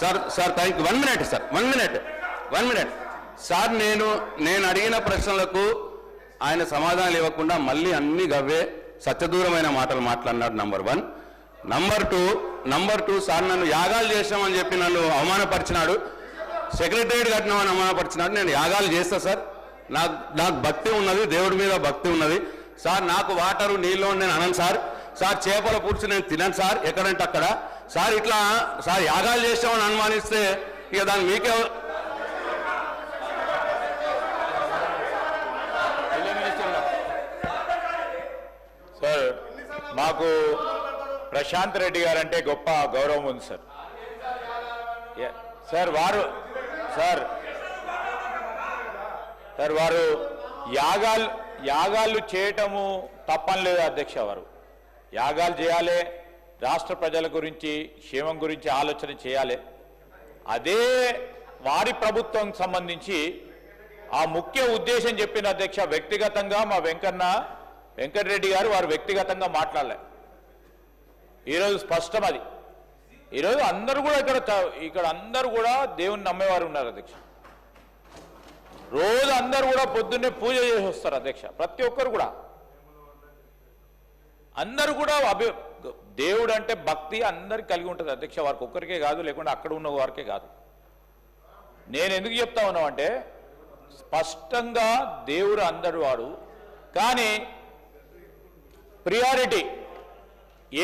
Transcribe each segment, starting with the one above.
Sir sir thank one minute sir one minute one minute sir నేను నేను అడిగిన ప్రశ్నలకు ఆయన సమాధానాలు ఇవ్వకుండా మళ్ళీ అన్ని గవ్వే సత్యదూరమైన మాటలు మాట్లాడినాడు number one number two number two sir నన్ను యాగాలు చేసామని చెప్పి నన్ను అవమానపరిచినాడు. సెక్రటరియట్ కట్టినామని అవమానపరిచినాడు. నేను యాగాలు చేస్తా సార్. నాకు నాకు భక్తి ఉన్నది దేవుడి మీద భక్తి ఉన్నది. సార్ నాకు వాటరు నీళ్ళు నేను అనను సార్. సార్ చేపల పులుసు నేను తినను సార్. ఎక్కడంటే అక్కడ. సార్ ఇట్లా సార్ యాగాలు చేసామని అనుమానిస్తే ఇక దాన్ని మీకే సార్ మాకు ప్రశాంత్ రెడ్డి గారు అంటే గొప్ప గౌరవం ఉంది సార్. సార్ వారు సార్ సార్ వారు యాగాలు యాగాలు చేయటము తప్పని లేదు అధ్యక్ష వారు. యాగాలు చేయాలి రాష్ట్ర ప్రజల గురించి క్షేమం గురించి ఆలోచన చేయాలి. అదే వారి ప్రభుత్వం సంబంధించి ఆ ముఖ్య ఉద్దేశం చెప్పిన అధ్యక్ష వ్యక్తిగతంగా మా వెంకన్న వెంకటరెడ్డి గారు వారు వ్యక్తిగతంగా మాట్లాడలే. ఈరోజు స్పష్టం అది. ఈరోజు అందరూ కూడా ఇక్కడ ఇక్కడ అందరూ కూడా దేవుణ్ణి నమ్మేవారు ఉన్నారు అధ్యక్ష. రోజు అందరూ కూడా పొద్దున్నే పూజ చేసి వస్తారు అధ్యక్ష ప్రతి ఒక్కరు కూడా. అందరూ కూడా అభి దేవుడు అంటే భక్తి అందరికి కలిగి ఉంటుంది. అధ్యక్ష వారికి ఒక్కరికే కాదు లేకుంటే అక్కడ ఉన్న వారికే కాదు. నేను ఎందుకు చెప్తా ఉన్నామంటే స్పష్టంగా దేవుడు అందడు వాడు. కానీ ప్రియారిటీ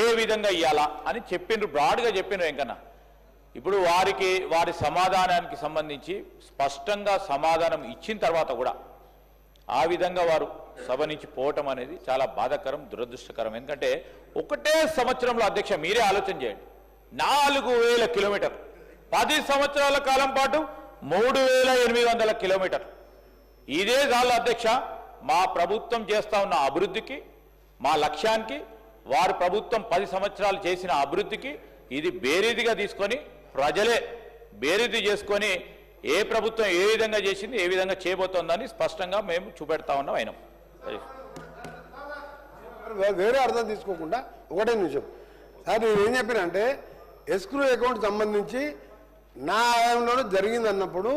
ఏ విధంగా ఇవ్వాలా అని చెప్పిండ్రు బ్రాడ్గా చెప్పిండ్రు వెంకన్న. ఇప్పుడు వారికి వారి సమాధానానికి సంబంధించి స్పష్టంగా సమాధానం ఇచ్చిన తర్వాత కూడా ఆ విధంగా వారు సభ నుంచి పోవటం అనేది చాలా బాధాకరం దురదృష్టకరం. ఎందుకంటే ఒకటే సంవత్సరంలో అధ్యక్ష మీరే ఆలోచన చేయండి. నాలుగు వేల కిలోమీటర్. పది సంవత్సరాల కాలం పాటు మూడు వేల ఎనిమిది వందల కిలోమీటర్. ఇదే చాలు అధ్యక్ష మా ప్రభుత్వం చేస్తా ఉన్న అభివృద్ధికి మా లక్ష్యానికి వారు ప్రభుత్వం పది సంవత్సరాలు చేసిన అభివృద్ధికి ఇది బేరీదిగా తీసుకొని ప్రజలే బేరీది చేసుకొని ఏ ప్రభుత్వం ఏ విధంగా చేసింది ఏ విధంగా చేయబోతోందని స్పష్టంగా మేము చూపెడతా ఉన్నాం ఆయన వేరే అర్థం తీసుకోకుండా ఒకటే నిమిషం. సార్ నేను ఏం చెప్పినంటే ఎస్క్రూ అకౌంట్ సంబంధించి నా ఆయంలోనే జరిగింది అన్నప్పుడు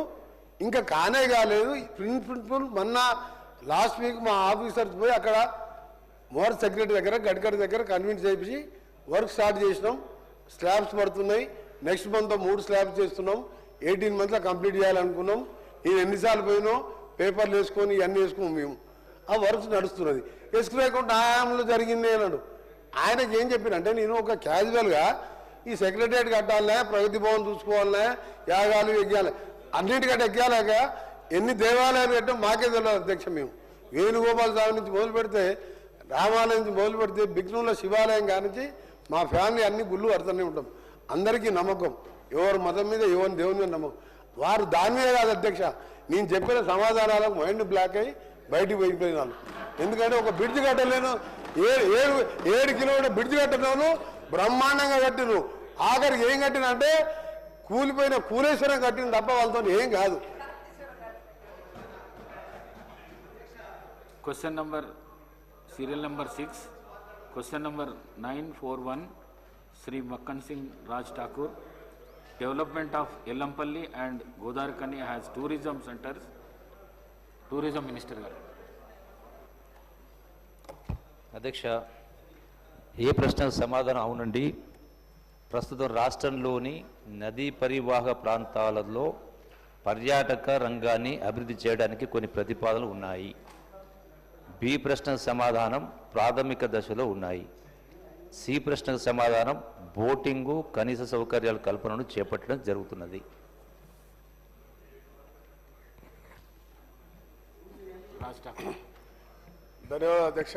ఇంకా కానే కాలేదు. ప్రిన్సిపల్ మొన్న లాస్ట్ వీక్ మా ఆఫీసర్స్ పోయి అక్కడ మోర్ సెక్రటరీ దగ్గర గడ్కరీ దగ్గర కన్విన్స్ చేయించి వర్క్ స్టార్ట్ చేసినాం. స్లాబ్స్ పడుతున్నాయి. నెక్స్ట్ మంత్ మూడు స్లాబ్స్ చేస్తున్నాం. ఎయిటీన్ మంత్స్లో కంప్లీట్ చేయాలనుకున్నాం. నేను ఎన్నిసార్లు పోయినో పేపర్లు వేసుకొని ఇవన్నీ వేసుకున్నాం మేము. ఆ వర్క్స్ నడుస్తున్నది. ఎస్క్రూ అకౌంట్ ఆయాంలో జరిగింది అన్నాడు. ఆయనకి ఏం చెప్పినంటే నేను ఒక క్యాజువల్గా ఈ సెక్రటరియట్ కట్టాలనే ప్రగతి భవన్ చూసుకోవాలనే యాగాలు ఎగ్గాలి అన్నిటికంటే ఎగ్గాలాక ఎన్ని దేవాలయాలు కట్టాం మాకే తెలియదు అధ్యక్ష మేము. వేణుగోపాల స్వామి నుంచి మొదలు పెడితే రామాలయం నుంచి మొదలు పెడితే బిగ్నంలో శివాలయం కానించి మా ఫ్యామిలీ అన్ని గుళ్ళు కడుతూనే ఉంటాం. అందరికీ నమ్మకం. ఎవరి మతం మీద ఎవరి దేవుని మీద నమ్మకం. వారు దాని మీద కాదు అధ్యక్ష. నేను చెప్పిన సమాధానాలకు మైండ్ బ్లాక్ అయ్యి బయటికి పోయిపోయినాను. ఎందుకంటే ఒక బ్రిడ్జ్ కట్టలేను. ఏడు ఏడు ఏడు కిలోమీటర్ బ్రిడ్జ్ కట్టలేను బ్రహ్మాండంగా కట్టిను ఆఖరికి ఏం కట్టిన అంటే కూలిపోయిన కూలేశ్వరం కట్టిన తప్ప వాళ్ళతో ఏం కాదు. Question number serial number six question number nine four one Shri Makkan Singh Raj Thakur Development of Yellampalli and Godarakani has tourism centers. Tourism Minister గారు. అధ్యక్ష ఏ ప్రశ్నకు సమాధానం అవునండి? ప్రస్తుతం రాష్ట్రంలోని నదీ పరివాహ ప్రాంతాలలో పర్యాటక రంగాన్ని అభివృద్ధి చేయడానికి కొన్ని ప్రతిపాదనలు ఉన్నాయి. బి ప్రశ్న సమాధానం ప్రాథమిక దశలో ఉన్నాయి. సి ప్రశ్నకు సమాధానం బోటింగు కనీస సౌకర్యాల కల్పనను చేపట్టడం జరుగుతున్నది. ధన్యవాదాలు అధ్యక్ష.